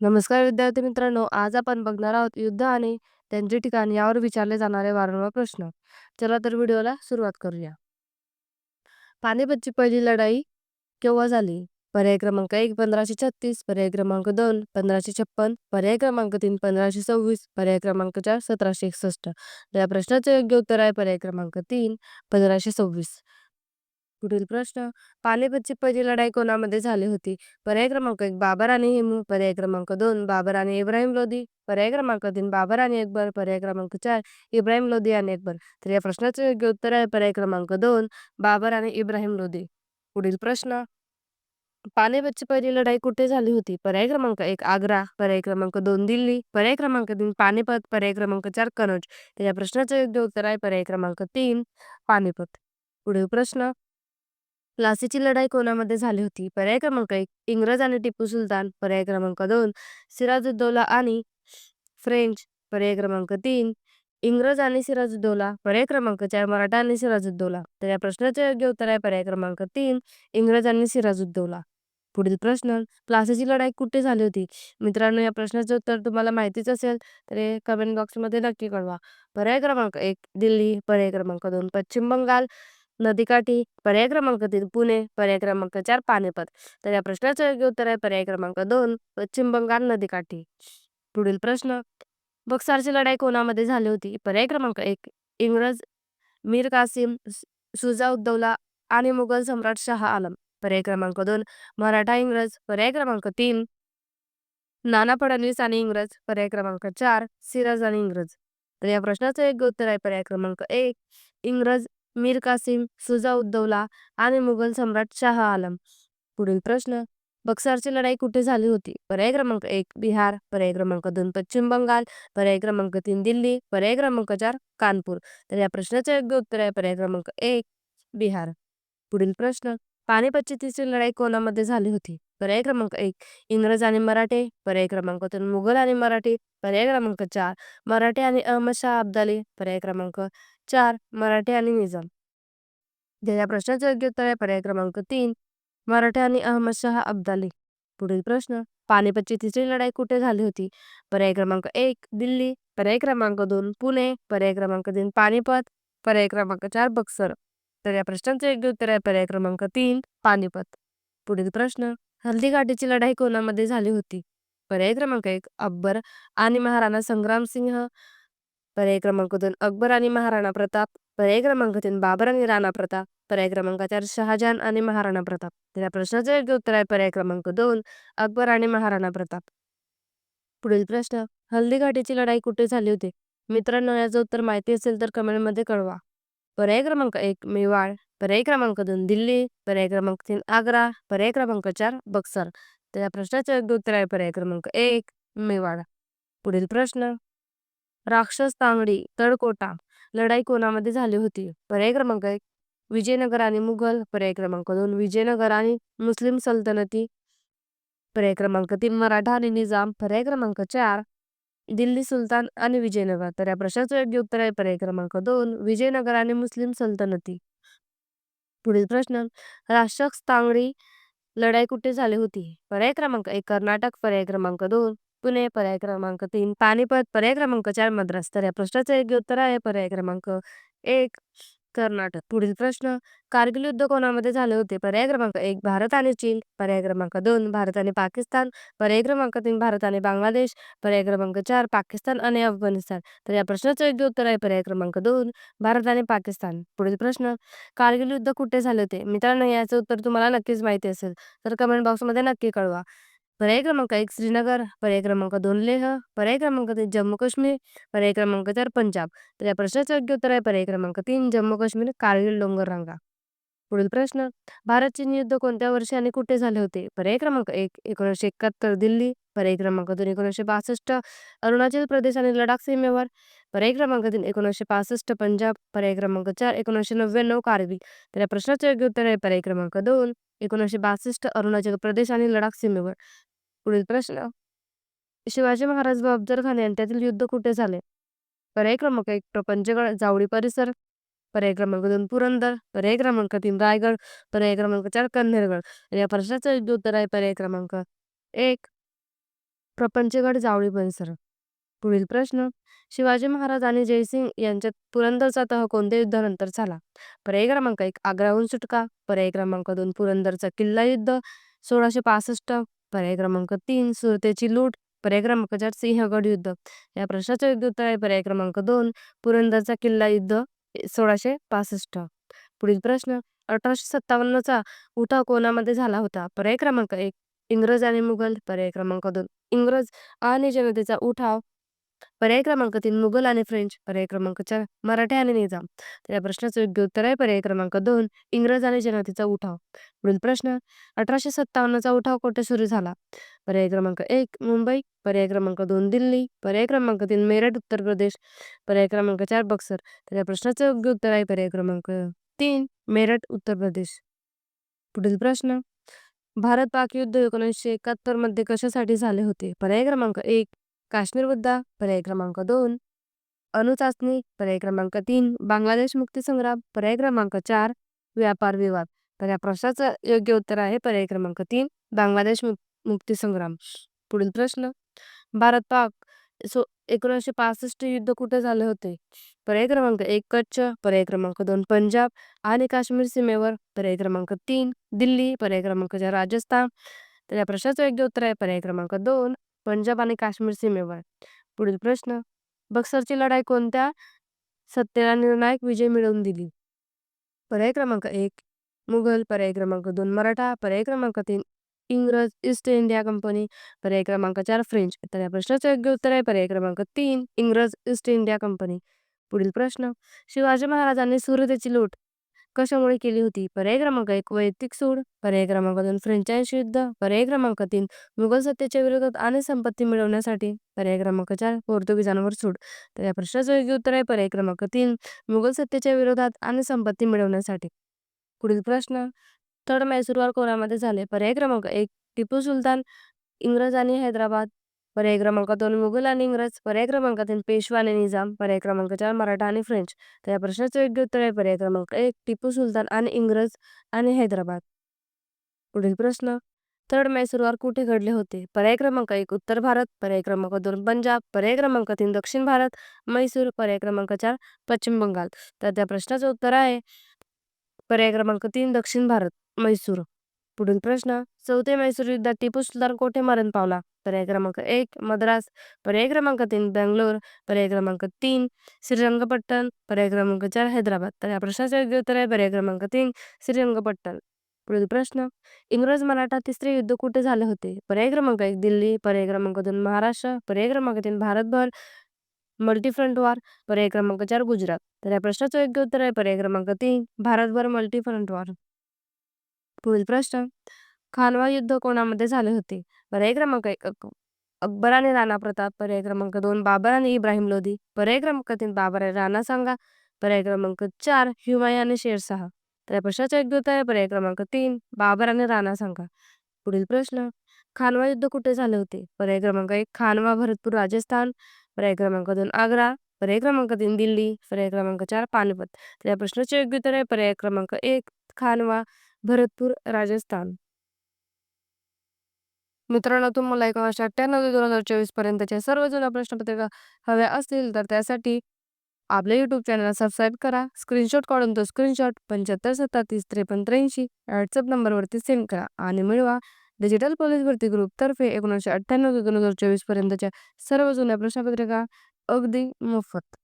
नमस्कार विद्यार्थी मित्रांनो आज आपण बघणार आहोत युद्ध आणि त्यांचे ठिकाण यावर विचारले जाणारे वारंवार प्रश्न. चला तर व्हिडिओला सुरुवात करूया. पानिपतची पहिली लढाई केव्हा झाली? पर्याय क्रमांक एक पंधराशे छत्तीस पर्याय क्रमांक दोन पंधराशे छप्पन पर्याय क्रमांक तीन पंधराशे सव्वीस पर्याय क्रमांक चार सतराशे एकसष्ट. या प्रश्नाचे योग्य उत्तर आहे पर्याय क्रमांक तीन पंधराशे सव्वीस. पुढील प्रश्न पानिपतची पहिली लढाई कोणामध्ये झाली होती पर्याय क्रमांक एक बाबर आणि हिमू पर्याय क्रमांक दोन बाबर आणि इब्राहिम लोधी पर्याय क्रमांक तीन बाबर आणि अकबर पर्याय क्रमांक चार इब्राहिम लोधी आणि अकबर तर या प्रश्नाचं योग्य उत्तर आहे पर्याय क्रमांक दोन बाबर आणि इब्राहिम लोधी पुढील प्रश्न पानिपतची पहिली लढाई कुठे झाली होती पर्याय क्रमांक एक आग्रा पर्याय क्रमांक दोन दिल्ली पर्याय क्रमांक तीन पानिपत पर्याय क्रमांक चार कनौज तर या प्रश्नाचं योग्य उत्तर आहे पर्याय क्रमांक तीन पानिपत पुढील प्रश्न प्लासीची लढाई कोणामध्ये झाली होती? पर्याय क्रमांक एक इंग्रज आणि टिपू सुलतान. पर्याय क्रमांक दोन सिराजुद्दौला आणि फ्रेंच. पर्याय क्रमांक तीन इंग्रज आणि सिराजुद्दौला. पर्याय क्रमांक चार मराठा आणि सिराजुद्दौला. तर या प्रश्नाचे योग्य उत्तर आहे पर्याय क्रमांक तीन इंग्रज आणि सिराजुद्दौला. पुढील प्रश्न प्लासीची लढाई कुठे झाली होती? मित्रांनो या प्रश्नाचे उत्तर तुम्हाला माहितीच असेल तर हे कमेंट बॉक्समध्ये नक्की कळवा. पर्याय क्रमांक एक दिल्ली. पर्याय क्रमांक दोन पश्चिम बंगाल. नदीकाठी पर्याय क्रमांक तीन पुणे पर्याय क्रमांक चार पानिपत. तर या प्रश्नाचं योग्य उत्तर आहे पर्याय क्रमांक दोन पश्चिम बंगाल नदीकाठी. पुढील प्रश्न बक्सारची लढाई कोणामध्ये झाली होती? पर्याय क्रमांक एक इंग्रज मीर कासिम सुजाउद्दौला आणि मुघल सम्राट शाह आलम. पर्याय क्रमांक दोन मराठा इंग्रज. पर्याय क्रमांक तीन नाना फडणवीस आणि इंग्रज. पर्याय क्रमांक चार सिराज आणि इंग्रज. तर या प्रश्नाचं योग्य उत्तर आहे पर्याय क्रमांक एक इंग्रज मीर कासिम सुजाउद्दौला आणि मुघल सम्राट शाह आलम. पुढील प्रश्न. बक्सारची लढाई कुठे झाली होती? पर्याय क्रमांक एक बिहार. पर्याय क्रमांक दोन पश्चिम बंगाल. पर्याय क्रमांक तीन दिल्ली. पर्याय क्रमांक चार कानपूर. तर या प्रश्नाचे योग्य उत्तर आहे पर्याय क्रमांक एक बिहार. पुढील प्रश्न. पानिपतची तिसरी लढाई कोणामध्ये झाली होती? पर्याय क्रमांक एक इंग्रज आणि मराठे. पर्याय क्रमांक दोन मुघल आणि मराठी. पर्याय क्रमांक चार मराठे आणि अहमद शाह अब्दाली. पर्याय क्रमांक चार मराठी आणि निजाम. या प्रश्नाचे योग्य उत्तर आहे पर्याय क्रमांक तीन मराठा आणि अहमद अब्दाली. पुढील प्रश्न पानिपतची तिसरी लढाई कुठे झाली होती? पर्याय क्रमांक एक दिल्ली. पर्याय क्रमांक दोन पुणे. पर्याय क्रमांक तीन पानिपत. पर्याय क्रमांक चार बक्सर. तर या प्रश्नांचे योग्य उत्तर आहे पर्याय क्रमांक तीन पानिपत. पुढील प्रश्न हल्दीघाटीची लढाई कोणामध्ये झाली होती? पर्याय क्रमांक एक अकबर आणि महाराणा संग्राम सिंह पर्याय क्रमांक दोन अकबर आणि महाराणा प्रताप पर्याय क्रमांक तीन बाबर आणि राणा प्रताप पर्याय क्रमांक चार शहाजहान आणि महाराणा प्रताप. या प्रश्नाचं योग्य उत्तर आहे पर्याय क्रमांक दोन अकबर आणि महाराणा प्रताप. पुढील प्रश्न हल्दीघाटीची लढाई कुठे झाली होती? मित्रांनो याचं उत्तर माहिती असेल तर कमेंटमध्ये कळवा. पर्याय क्रमांक एक मेवाड. पर्याय क्रमांक दोन दिल्ली. पर्याय क्रमांक तीन आग्रा. पर्याय क्रमांक चार बक्सर. तर या प्रश्नाचे योग्य उत्तर आहे पर्याय क्रमांक एक मेवाड. पुढील प्रश्न राक्षस तांगडी तळकोटा लढाई कोणामध्ये झाली होती? पर्याय क्रमांक एक विजयनगर आणि मुघल. पर्याय क्रमांक दोन विजयनगर आणि मुस्लिम सल्तनती. पर्याय क्रमांक तीन मराठा आणि निजाम. पर्याय क्रमांक चार दिल्ली सुलतान आणि विजयनगर. तर या प्रश्नाचं योग्य उत्तर आहे पर्याय क्रमांक दोन विजयनगर आणि मुस्लिम सल्तनती. पुढील प्रश्न राक्षस तांगडी लढाई कुठे झाली होती? पर्याय क्रमांक एक कर्नाटक. पर्याय क्रमांक दोन पुणे पर्याय क्रमांक तीन पानिपत पर्याय क्रमांक चार मद्रास. तर या प्रश्नाचं योग्य उत्तर आहे पर्याय क्रमांक एक कर्नाटक. पुढील प्रश्न कारगिल युद्ध कोणामध्ये झाले होते? पर्याय क्रमांक एक भारत आणि चीन. पर्याय क्रमांक दोन भारत आणि पाकिस्तान. पर्याय क्रमांक तीन भारत आणि बांगलादेश. पर्याय क्रमांक चार पाकिस्तान आणि अफगाणिस्तान. तर या प्रश्नाचं योग्य उत्तर आहे पर्याय क्रमांक दोन भारत आणि पाकिस्तान. पुढील प्रश्न कारगिल युद्ध कुठे झाले होते? मित्रांनो याचं उत्तर तुम्हाला नक्कीच माहिती असेल तर कमेंट बॉक्समध्ये नक्की कळवा. पर्याय क्रमांक एक श्रीनगर पर्याय क्रमांक दोन लेह पर्याय क्रमांक तीन जम्मू काश्मीर पर्याय क्रमांक चार पंजाब. तर या प्रश्नाचं योग्य उत्तर आहे पर्याय क्रमांक तीन जम्मू काश्मीर कारगिल डोंगर रांगा पुढील प्रश्न भारत चीन युद्ध कोणत्या वर्षी आणि कुठे झाले होते? पर्याय क्रमांक एक एकोणीसशे एकाहत्तर दिल्ली. पर्याय क्रमांक दोन एकोणीसशे बासष्ट अरुणाचल प्रदेश आणि लडाख सीमेवर. पर्याय क्रमांक तीन एकोणीसशे पासष्ट पंजाब. पर्याय क्रमांक चार एकोणीसशे नव्याण्णव कारगिल तर या प्रश्नाचे योग्य उत्तर आहे पर्याय क्रमांक दोन एकोणीसशे बासष्ट अरुणाचल प्रदेश आणि लडाख सीमेवर. पुढील प्रश्न. शिवाजी महाराज व अफजल खान यांच्यातील युद्ध कुठे झाले? पर्याय क्रमांक एक प्रपंचगड जावळी परिसर. पर्याय क्रमांक दोन पुरंदर. पर्याय क्रमांक तीन रायगड. पर्याय क्रमांक चार कन्हेरगड. या प्रश्नाचं युद्ध उत्तर आहे पर्याय क्रमांक एक प्रपंचगड जावळी परिसर. पुढील प्रश्न. शिवाजी महाराज आणि जयसिंग यांच्यात पुरंदरचा तह कोणत्या युद्धानंतर झाला? पर्याय क्रमांक एक आग्राहून सुटका. पर्याय क्रमांक दोन पुरंदरचा किल्ला युद्ध सोळाशे पासष्ट. पर्याय क्रमांक तीन सुरतेची लूट पर्याय क्रमांक चार सिंहगड युद्ध. या प्रश्नाचे योग्य उत्तर आहे पर्याय क्रमांक दोन पुरंदरचा किल्ला युद्ध सोळाशे पासष्ट. पुढील प्रश्न अठराशे सत्तावन्नचा उठाव कोणामध्ये झाला होता? पर्याय क्रमांक एक इंग्रज आणि मुघल. पर्याय क्रमांक दोन इंग्रज आणि जनतेचा उठाव पर्याय क्रमांक तीन मुघल आणि फ्रेंच. पर्याय क्रमांक चार मराठे आणि निजाम. तर या प्रश्नाचं योग्य उत्तर आहे पर्याय क्रमांक दोन इंग्रज आणि जनतेचा उठाव. पुढील प्रश्न अठराशे सत्तावन्नचा उठाव कुठे सुरू झाला? पर्याय क्रमांक एक मुंबई. पर्याय क्रमांक दोन दिल्ली. पर्याय क्रमांक तीन मेरठ उत्तर प्रदेश. पर्याय क्रमांक चार बक्सर. तर या प्रश्नाचं योग्य उत्तर आहे पर्याय क्रमांक तीन मेरठ उत्तर प्रदेश. पुढील प्रश्न भारत पाक युद्ध एकोणीसशे एकाहत्तरमध्ये कशासाठी झाले होते? पर्याय क्रमांक एक काश्मीर मुद्दा पर्याय क्रमांक दोन. अणुचाचणी पर्याय क्रमांक तीन. बांगलादेश मुक्ती संग्राम पर्याय क्रमांक चार. व्यापार विवाद. तर या प्रश्नाचं योग्य उत्तर आहे पर्याय क्रमांक तीन बांगलादेश मुक्ती संग्राम पुढील प्रश्न. भारत पाक सो एकोणीसशे पासष्ट युद्ध कुठे झाले होते? पर्याय क्रमांक एक कच्छ. पर्याय क्रमांक दोन पंजाब. आणि काश्मीर सीमेवर पर्याय क्रमांक तीन दिल्ली. पर्याय क्रमांक चार राजस्थान. तर या प्रश्नाचं योग्य उत्तर आहे पर्याय क्रमांक दोन. पंजाब आणि काश्मीर सीमेवर. पुढील प्रश्न. बक्सरची लढाई कोणत्या सत्तेला निर्णायक विजय मिळवून दिली? पर्याय क्रमांक एक मुघल पर्याय क्रमांक दोन मराठा पर्याय क्रमांक तीन इंग्रज ईस्ट इंडिया कंपनी पर्याय क्रमांक चार फ्रेंच. तर या प्रश्नाचं योग्य उत्तर आहे पर्याय क्रमांक तीन इंग्रज ईस्ट इंडिया कंपनी. पुढील प्रश्न. शिवाजी महाराजांनी सुरतेची लूट कशामुळे केली होती? पर्याय क्रमांक एक वैयक्तिक सूड. पर्याय क्रमांक दोन फ्रेंचायशी युद्ध. पर्याय क्रमांक तीन मुघल सत्तेच्या विरोधात आणि संपत्ती मिळवण्यासाठी. पर्याय क्रमांक चार पोर्तुगीजांवर सूड. तर या प्रश्नाचं योग्य उत्तर आहे पर्याय क्रमांक तीन मुघल सत्तेच्या विरोधात आणि संपत्ती मिळवण्यासाठी. पुढील प्रश्न. थर्ड मैसूरवर कोणामध्ये झाले. पर्याय क्रमांक एक टिपू सुलतान इंग्रज आणि हैदराबाद. पर्याय क्रमांक दोन मुघल आणि इंग्रज पर्याय क्रमांक तीन पेशवा आणि निजाम पर्याय क्रमांक चार मराठा आणि फ्रेंच. तर या प्रश्नाचं योग्य उत्तर आहे पर्याय क्रमांक एक टिपू सुलतान आणि इंग्रज आणि हैदराबाद. पुढील प्रश्न. थर्ड मैसूरवर कुठे घडले होते? पर्याय क्रमांक एक उत्तर भारत पर्याय क्रमांक दोन पंजाब पर्याय क्रमांक तीन दक्षिण भारत मैसूर पर्याय क्रमांक चार पश्चिम बंगाल. तर त्या प्रश्नाचं उत्तर आहे पर्याय क्रमांक तीन दक्षिण भारत मैसूर. पुढील प्रश्न चौथे मैसूर युद्धात टिपू सुलतान कोठे मरण पावला पर्याय क्रमांक एक मद्रास पर्याय क्रमांक तीन बेंगलोर पर्याय क्रमांक तीन श्रीरंगपट्टण पर्याय क्रमांक चार हैदराबाद तर या प्रश्नाचे योग्य उत्तर आहे पर्याय क्रमांक तीन श्रीरंगपट्टण पुढील प्रश्न इंग्रज मराठा तिसरे युद्ध कुठे झाले होते पर्याय क्रमांक एक दिल्ली पर्याय क्रमांक दोन महाराष्ट्र पर्याय क्रमांक तीन भारतभर मल्टीफ्रंट वार पर्याय क्रमांक चार गुजरात तर या प्रश्नाचं योग्य उत्तर आहे पर्याय क्रमांक तीन भारतभर मल्टीफ्रंट वार पुढील प्रश्न खानवा युद्ध कोणामध्ये झाले होते पर्याय क्रमांक एक अकबर आणि राणा प्रताप पर्याय क्रमांक दोन बाबर आणि इब्राहिम लोधी पर्याय क्रमांक तीन बाबर आणि राणा सांगा पर्याय क्रमांक चार हुमायून आणि शेरशाह तर या प्रश्नाचं योग्य उत्तर आहे पर्याय क्रमांक तीन बाबर आणि राणा सांगा पुढील प्रश्न खानवा युद्ध कुठे झाले होते पर्याय क्रमांक एक खानवा भरतपूर राजस्थान पर्याय क्रमांक दोन आग्रा पर्याय क्रमांक तीन दिल्ली पर्याय क्रमांक चार पानिपत तर या प्रश्नाचे योग्य उत्तर आहे पर्याय क्रमांक एक खानवा भरतपूर राजस्थान. मित्रांनो तुम्हाला एकोणीसशे अठ्ठ्याण्णव ते दोन हजार चोवीस पर्यंतच्या सर्व जुन्या प्रश्नपत्रिका हव्या असतील तर त्यासाठी आपल्या यूट्यूब चॅनलला सबस्क्राईब करा. स्क्रीनशॉट काढून तो स्क्रीनशॉट पंच्याहत्तर सत्तातीस त्रेपन्न त्र्याऐंशी व्हॉट्सअप नंबरवरती सेंड करा आणि मिळवा. डिजिटल पोलीस भरती ग्रुपतर्फे एकोणीसशे अठ्ठ्याण्णव ते दोन हजार चोवीस पर्यंतच्या सर्व जुन्या प्रश्नपत्रिका अगदी मोफत.